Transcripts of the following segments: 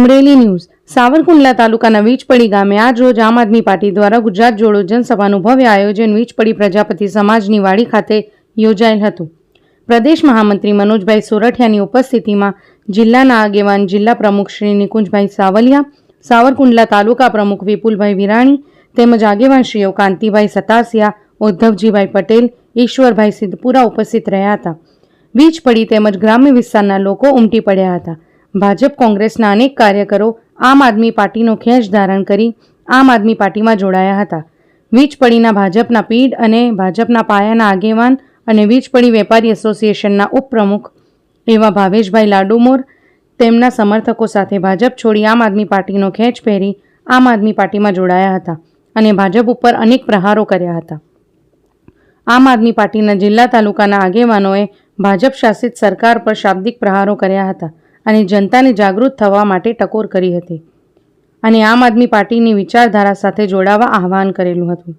Amreli news. Savarkundla તાલુકાના વીજપડી ગામે આજ રોજ આમ આદમી પાર્ટી દ્વારા ગુજરાત જોડો જનસભાનું ભવ્ય આયોજન વીજપડી પ્રજાપતિ સમાજની વાડી ખાતે યોજાયેલ હતું. પ્રદેશ મહામંત્રી મનોજભાઈ સોરઠિયાની ઉપસ્થિતિમાં જિલ્લાના આગેવાન જિલ્લા પ્રમુખ શ્રી નિકુંજભાઈ સાવલિયા, સાવરકુંડલા તાલુકા પ્રમુખ વિપુલભાઈ વિરાણી તેમજ આગેવાન શ્રીઓ કાંતિભાઈ સતાસિયા, ઉદ્ધવજીભાઈ પટેલ, ઈશ્વરભાઈ સિદ્ધપુરા ઉપસ્થિત રહ્યા હતા. વીજ પડી તેમજ ગ્રામ્ય વિસ્તારના લોકો ઉમટી પડ્યા હતા. ભાજપ કોંગ્રેસના અનેક કાર્યકરો આમ આદમી પાર્ટીનો ખેંચ ધારણ કરી આમ આદમી પાર્ટીમાં જોડાયા હતા. વીજપડીના ભાજપના પીઢ અને ભાજપના પાયાના આગેવાન અને વીજ પડી વેપારી એસોસિએશનના ઉપપ્રમુખ એવા ભાવેશભાઈ લાડુમોર તેમના સમર્થકો સાથે ભાજપ છોડી આમ આદમી પાર્ટીનો ખેંચ પહેરી આમ આદમી પાર્ટીમાં જોડાયા હતા અને ભાજપ ઉપર અનેક પ્રહારો કર્યા હતા. આમ આદમી પાર્ટીના જિલ્લા તાલુકાના આગેવાનોએ ભાજપ શાસિત સરકાર પર શાબ્દિક પ્રહારો કર્યા હતા. અને જનતાને જાગૃત થવા માટે ટકોર કરી હતી. અને આમ આદમી પાર્ટીની વિચારધારા સાથે જોડાવા આહવાન કરેલું હતું.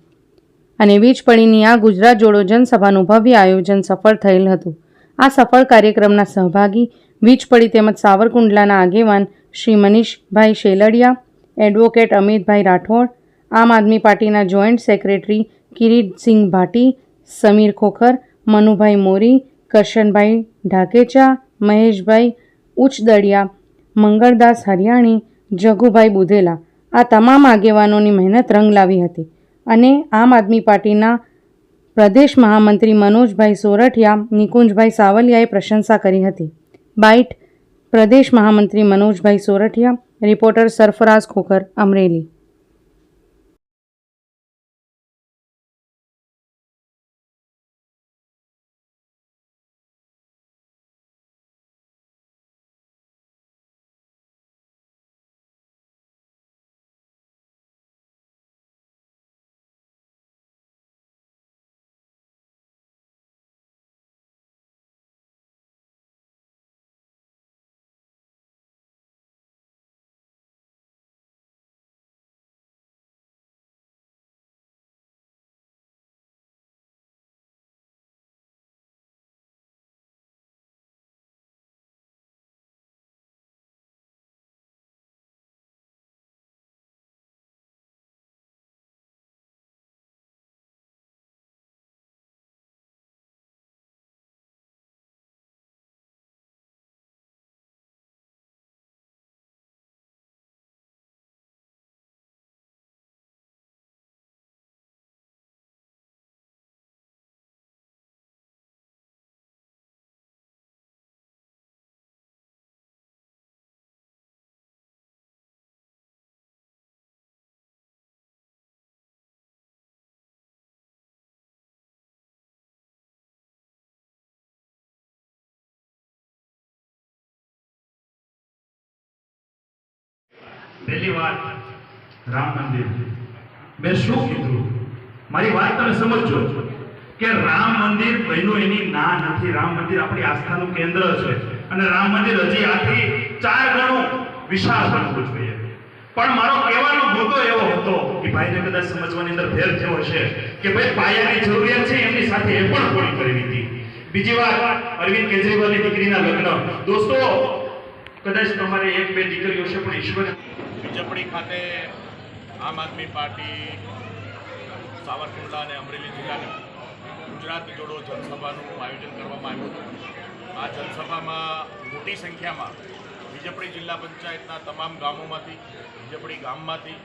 અને વીજ પડીની આ ગુજરાત જોડો જનસભાનું ભવ્ય આયોજન સફળ થયેલ હતું. આ સફળ કાર્યક્રમના સહભાગી વીજ પડી તેમજ સાવરકુંડલાના આગેવાન શ્રી મનીષભાઈ શેલડિયા, એડવોકેટ અમિતભાઈ રાઠોડ, આમ આદમી પાર્ટીના જોઈન્ટ સેક્રેટરી કિરીટસિંહ ભાટી, સમીર ખોખર, મનુભાઈ મોરી, કરશનભાઈ ઢાકેચા, મહેશભાઈ ઉચ્ચદળિયા મંગળદાસ હરિયાણી, જગુભાઈ બુધેલા આ તમામ આગેવાનોની મહેનત રંગ લાવી હતી અને આમ આદમી પાર્ટીના પ્રદેશ મહામંત્રી મનોજભાઈ સોરઠિયા, નિકુંજભાઈ સાવલિયાએ પ્રશંસા કરી હતી. બાઇટ, પ્રદેશ મહામંત્રી મનોજભાઈ સોરઠિયા, રિપોર્ટર સરફરાઝ ખોખર, અમરેલી. પહેલી વાત, રામ મંદિર. મેં શું કીધું? મારી વાત તમે સમજજો કે રામ મંદિર બન્યું એની ના નથી. રામ મંદિર આપણી આસ્થાનું કેન્દ્ર છે અને રામ મંદિર હજી આથી ચાર ગણું વિશાળ બનવું જોઈએ. પણ મારો કહેવાનો મુદ્દો એવો હતો કે ભાઈને કદાચ સમજવાની અંદર ફેર થયો હશે કે ભાઈ પાયાની જરૂરિયાત છે, એમની સાથે એ પણ પૂરી કરવી હતી. બીજી વાત, અરવિંદ કેજરીવાલની દીકરીના લગ્ન. દોસ્તો, કદાચ તમારે એક બે દીકરીઓ છે, પણ ઈશ્વર વિજયપડી ખાતે આમ આદમી પાર્ટી, સાવરકુંડલા અને અમરેલી જિલ્લાની ગુજરાત જોડો જનસભાનું આયોજન કરવામાં આવ્યું હતું. આ જનસભામાં મોટી સંખ્યામાં વિજપડી જિલ્લા પંચાયતના તમામ ગામોમાંથી વિજપડી ગામમાંથી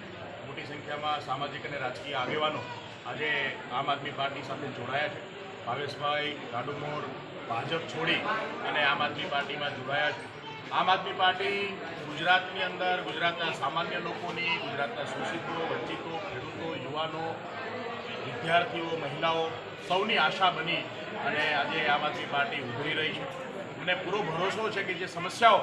મોટી સંખ્યામાં સામાજિક અને રાજકીય આગેવાનો આજે આમ આદમી પાર્ટી સાથે જોડાયા છે. ભાવેશભાઈ, ગાડુમોર, ભાજપ છોડી અને આમ આદમી પાર્ટીમાં જોડાયા છે. આમ આદમી પાર્ટી ગુજરાતની અંદર, ગુજરાતના સામાન્ય લોકોની, ગુજરાતના શોષિતો, વંચિતો, ખેડૂતો, યુવાનો, વિદ્યાર્થીઓ, મહિલાઓ સૌની આશા બની અને આજે આમ આદમી પાર્ટી ઉભરી રહી છે. મને પૂરો ભરોસો છે કે જે સમસ્યાઓ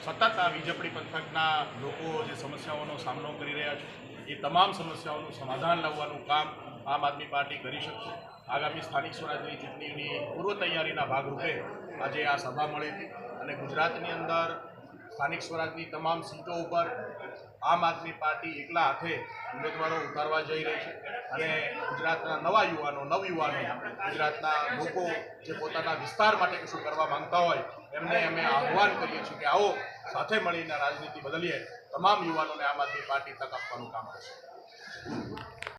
સતત આ વીજપડી પંથકના લોકો જે સમસ્યાઓનો સામનો કરી રહ્યા છે, એ તમામ સમસ્યાઓનું સમાધાન લાવવાનું કામ આમ આદમી પાર્ટી કરી શકશે. આગામી સ્થાનિક સ્વરાજની ચૂંટણીની પૂર્વ તૈયારીના ભાગરૂપે આજે આ સભા મળી હતી અને ગુજરાતની અંદર સ્થાનિક સ્વરાજની તમામ સીટો ઉપર આમ આદમી પાર્ટી એકલા હાથે ઉમેદવારો ઉતારવા જઈ રહી છે. અને ગુજરાતના નવા યુવાનો નવયુવાનો ગુજરાતના લોકો જે પોતાના વિસ્તાર માટે કશું કરવા માંગતા હોય, એમને અમે આહ્વાન કરીએ છીએ કે આવો, સાથે મળીને રાજનીતિ બદલીએ. તમામ યુવાનોને આમ આદમી પાર્ટી તક આપવાનું કામ કરશે.